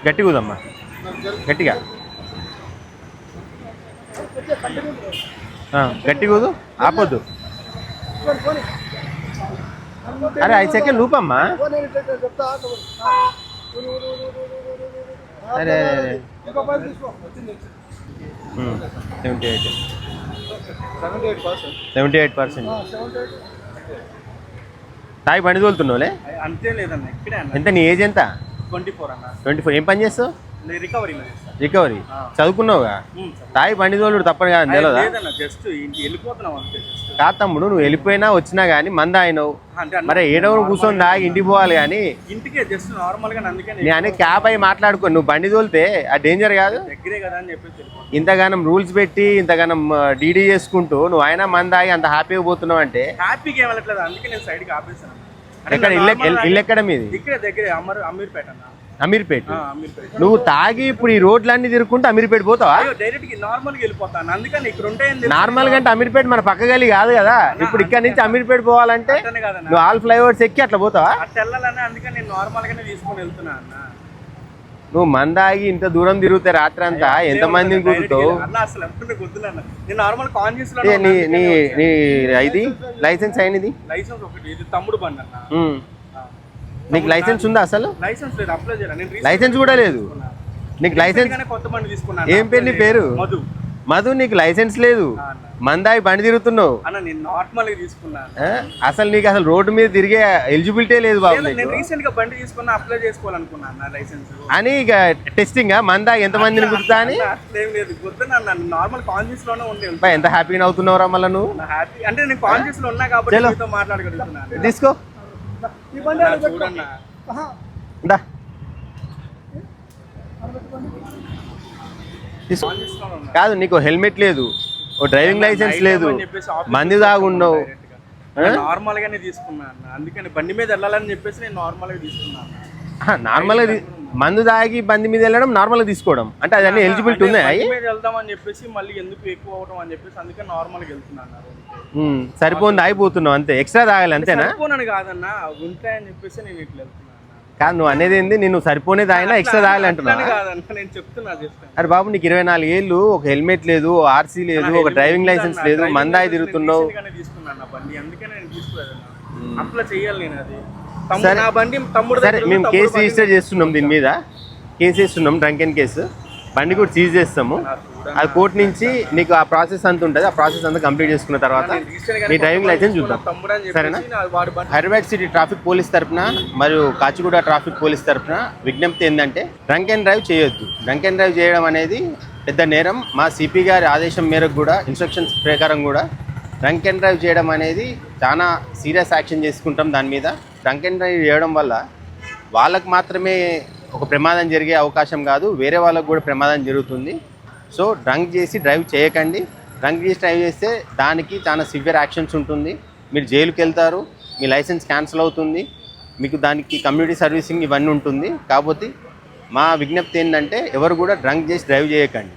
గట్టి కూదమ్మా గట్టిగా. ఆ, గట్టి కూదు ఆపొద్దు. అరే ఐదు సెకండ్ లూపమ్మా అరే అరే seventy eight seventy eight percent తాయి బండి తోలుతున్నావులే? అంతే లేదన్న ఎంత నీ ఏజ్ ఎంత? ట్వంటీ ఫోర్ అన్న. Twenty four. ఏం పని చేస్తావు? రికవరీలో చేస్తాను రికవరీ చదువుకున్నావుగా? తాయి బండి తోలుడు తప్పని కాదు తెలియదా జస్ట్ ఇంటికి వెళ్ళిపోతున్నాం అంతే జస్ట్. కాదు తమ్ముడు నువ్వు వెళ్ళిపోయినా వచ్చినా కానీ మంద అయినావు. మరి ఏడవరు కూర్చొని దాగి ఇంటికి పోవాలి కానీ ఇంటికే జస్ట్ నార్మల్గా నేను క్యాబ్ అయి మాట్లాడుకో నువ్వు బండి తోలితే ఆ డేంజర్ కాదు? దగ్గరే కదా అని చెప్పేసి ఇంతగానం రూల్స్ పెట్టి ఇంతగానం డీడీ చేసుకుంటూ నువ్వు అయినా మంద ఆగి అంత హ్యాపీగా పోతున్నావు అంటే. హ్యాపీగా అందుకే నేను సైడ్కి ఆపేసాను. ఎక్కడ? ఇల్లు మీది? ఇక్కడే దగ్గరే అమర్ అమీర్పేట అమీర్పేట. నువ్వు తాగి ఇప్పుడు ఈ రోడ్లన్నీ తిరుక్కుంటూ అమీర్పేట పోతావా? డైరెక్ట్ నార్మల్గా వెళ్ళిపోతాను. అందుకని ఇక్కడ. నార్మల్ అంటే అమీర్పేట మన పక్క గలి కాదు కదా? ఇప్పుడు ఇక్కడ నుంచి అమీర్పేట పోవాలంటే నువ్వు ఆల్ ఫ్లైఓవర్స్ ఎక్కి అట్లా పోతావా? అట్ట వెళ్ళాలని అందుకని నేను నార్మల్ గానే తీసుకొని వెళ్తున్నా అన్న. నువ్వు మందాగి ఇంత దూరం తిరుగుతే రాత్రి అంతా ఎంత మందిని కుదురుతావు అన్న అసలు ఎప్పుడు గుర్తున్నా నేను నార్మల్ కాన్షియస్లో ఏ, నీ నీ ఇది లైసెన్స్ అయినది. నీకు లైసెన్స్ ఉందా అసలు? లైసెన్స్ కూడా లేదు. నీకు లైసెన్స్ ఏం పేరు నీ పేరు? మధు నీకు లైసెన్స్ లేదు. మందాయి బండి తిరుగుతున్నావు? అసలు నీకు అసలు రోడ్డు మీద తిరిగే ఎలిజిబిలిటీ లేదు బాబు లేదు, నేను నీకు రీసెంట్గా బండి తీసుకున్నా అప్లై చేసుకోవాలనుకున్నాను నా లైసెన్స్ అని ఇక టెస్టింగ్ మందా ఎంత మందిని గుర్తా అని? అట్లేం లేదు. గుర్తున్నా నన్ను నార్మల్ కాన్షియస్లోనే ఉండే బా, ఎంత హ్యాపీగా అవుతున్నావురా మళ్ళీ నువ్వు? తీసుకో. చూడన్నా. కాదు నీకు హెల్మెట్ లేదు ఓ డ్రైవింగ్ లైసెన్స్ లేదు మంది దాగున్నావు నార్మల్ గానే తీసుకున్నా అన్న. అందుకని బండి మీద వెళ్ళాలని చెప్పేసి నేను నార్మల్గా తీసుకున్నాను నార్మల్గా మందు దాగి బండి మీద వెళ్ళడం నార్మల్గా తీసుకోవడం. అంటే అదన్నీ ఎలిజిబిలిటీ ఉన్నాయి? మీద వెళ్దామని చెప్పేసి మళ్ళీ ఎందుకు ఎక్కువ అవడం అని చెప్పేసి అందుకని నార్మల్గా వెళ్తున్నాను సరిపోయింది ఆగిపోతున్నావు అంతే. ఎక్స్ట్రా తాగాలి అంతేనా? సరిపోనని కాదన్న ఉంటాయని చెప్పేసి నేను ఇట్లా వెళ్తున్నాను. కాదు నువ్వు అనేది ఏంది? నేను సరిపోనే తాగినా ఎక్స్ట్రా తాగాలి అంటున్నా నేను చెప్తున్నా అరే బాబు నీకు ఇరవై నాలుగు ఏళ్ళు ఒక హెల్మెట్ లేదు ఆర్సీ లేదు ఒక డ్రైవింగ్ లైసెన్స్ లేదు మందాయి తిరుగుతున్నావు. అట్లా నేను అది. సరే. మేము కేసు రిజిస్టర్ చేస్తున్నాం దీని మీద. కేసు చేస్తున్నాం డ్రంక్ అండ్ కేసు. బండి కూడా సీజ్ చేస్తాము. అది కోర్టు నుంచి నీకు ఆ ప్రాసెస్ అంత ఉంటుంది. ఆ ప్రాసెస్ అంతా కంప్లీట్ చేసుకున్న తర్వాత నీ డ్రైవింగ్ లైసెన్స్ చూద్దాం. సరేనా? హైదరాబాద్ సిటీ ట్రాఫిక్ పోలీస్ తరపున మరియు కాచిగూడ ట్రాఫిక్ పోలీస్ తరపున విజ్ఞప్తి ఏంటంటే డ్రంక్ అండ్ డ్రైవ్ చేయొద్దు. డ్రంక్ అండ్ డ్రైవ్ చేయడం అనేది పెద్ద నేరం. మా సిపి గారి ఆదేశం మేరకు కూడా ఇన్స్ట్రక్షన్స్ ప్రకారం కూడా డ్రంక్ అండ్ డ్రైవ్ చేయడం అనేది చాలా సీరియస్ యాక్షన్ చేసుకుంటాం దాని మీద. డ్రంక్ అండ్ డ్రైవ్ చేయడం వల్ల వాళ్ళకు మాత్రమే ఒక ప్రమాదం జరిగే అవకాశం కాదు వేరే వాళ్ళకు కూడా ప్రమాదం జరుగుతుంది. సో డ్రంక్ చేసి డ్రైవ్ చేయకండి. డ్రంక్ చేసి డ్రైవ్ చేస్తే దానికి చాలా సివియర్ యాక్షన్స్ ఉంటుంది. మీరు జైలుకి వెళ్తారు మీ లైసెన్స్ క్యాన్సిల్ అవుతుంది మీకు దానికి కమ్యూనిటీ సర్వీసింగ్ ఇవన్నీ ఉంటుంది. కాకపోతే మా విజ్ఞప్తి ఏంటంటే ఎవరు కూడా డ్రంక్ చేసి డ్రైవ్ చేయకండి.